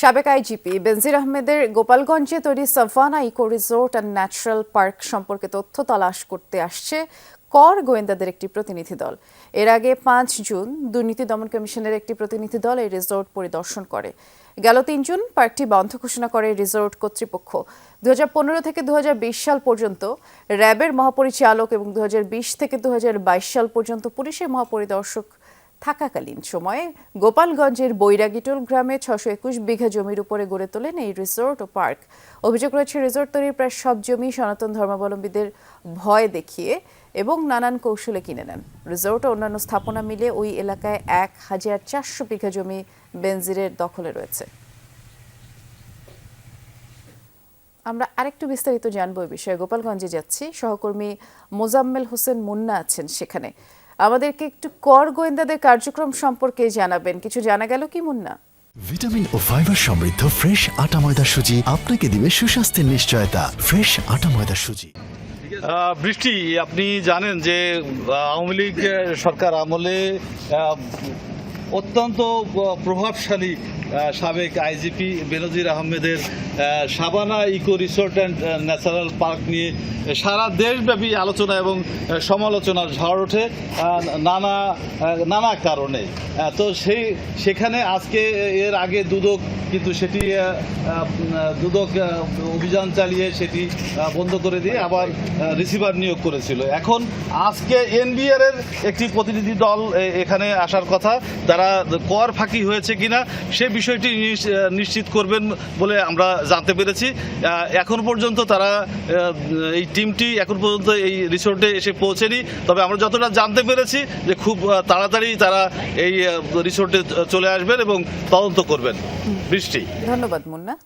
সাবেক আইজিপি বেনজির আহমেদের গোপালগঞ্জে তৈরি savannah eco resort and natural park সম্পর্কে তথ্য তালাশ করতে আসছে কর গোয়েন্দাদের একটি প্রতিনিধি দল। এর আগে পাঁচ জুন দুর্নীতি দমন কমিশনের একটি প্রতিনিধি দল এই রিসোর্ট পরিদর্শন করে। গেল তিন জুন পার্কটি বন্ধ ঘোষণা করে রিসোর্ট কর্তৃপক্ষ। দু হাজার পনেরো থেকে দু হাজার বিশ সাল পর্যন্ত র্যাবের মহাপরিচালক এবং দু হাজার বিশ থেকে দু হাজার বাইশ সাল পর্যন্ত পুলিশের মহাপরিদর্শক থাকাকালীন সময়ে গোপালগঞ্জের বৈরাগীটোল গ্রামে ছশো একুশ বিঘা জমির উপরে গড়ে তোলেন এই রিসোর্ট ও পার্ক। অভিযোগ রয়েছে, রিসোর্ট তৈরির প্রায় সব জমি সনাতন ধর্মাবলম্বীদের ভয় দেখিয়ে এবং নানান কৌশলে কিনে নেন। রিসোর্ট ও অন্যান্য স্থাপনা মিলে ওই এলাকায় এক হাজার চারশো বিঘা জমি বেনজিরের দখলে রয়েছে। আমরা আরেকটু বিস্তারিত জানব এই বিষয়ে। গোপালগঞ্জে যাচ্ছি। সহকর্মী মোজাম্মেল হোসেন মুন্না আছেন সেখানে। আমাদেরকে একটু কর গোয়েন্দাদের কার্যক্রম সম্পর্কে জানাবেন। কিছু জানা গেল কি মুন্না? ভিটামিন ও ফাইবার সমৃদ্ধ ফ্রেশ আটা ময়দা সুজি আপনাকে দিবে সুস্বাস্থ্যের নিশ্চয়তা। ফ্রেশ আটা ময়দা সুজি। আহ, বৃষ্টি আপনি জানেন যে আওয়ামী লীগ সরকার আমলে অত্যন্ত প্রভাবশালী সাবেক আইজিপি বেনজির আহমেদের savannah eco resort and natural park নিয়ে সারা দেশব্যাপী আলোচনা এবং সমালোচনার ঝড় ওঠে নানা নানা কারণে। তো সেই, সেখানে আজকে এর আগে দুদক, কিন্তু সেটি দুদক অভিযান চালিয়ে সেটি বন্ধ করে দিয়ে আবার রিসিভার নিয়োগ করেছিল। এখন আজকে এনবিআর এর একটি প্রতিনিধি দল এখানে আসার কথা কর ফাঁকি হয়েছে কিনা সে বিষয়টি নিশ- নিশ্চিত করবেন বলে আমরা জানতে পেরেছি। এখন পর্যন্ত তারা এই টিমটি এখন পর্যন্ত এই রিসোর্টে এসে পৌঁছেনি। তবে আমরা যতটা জানতে পেরেছি যে খুব তাড়াতাড়ি তারা এই রিসোর্টে চলে আসবেন এবং তদন্ত করবেন। বৃষ্টি। ধন্যবাদ, মুন্না।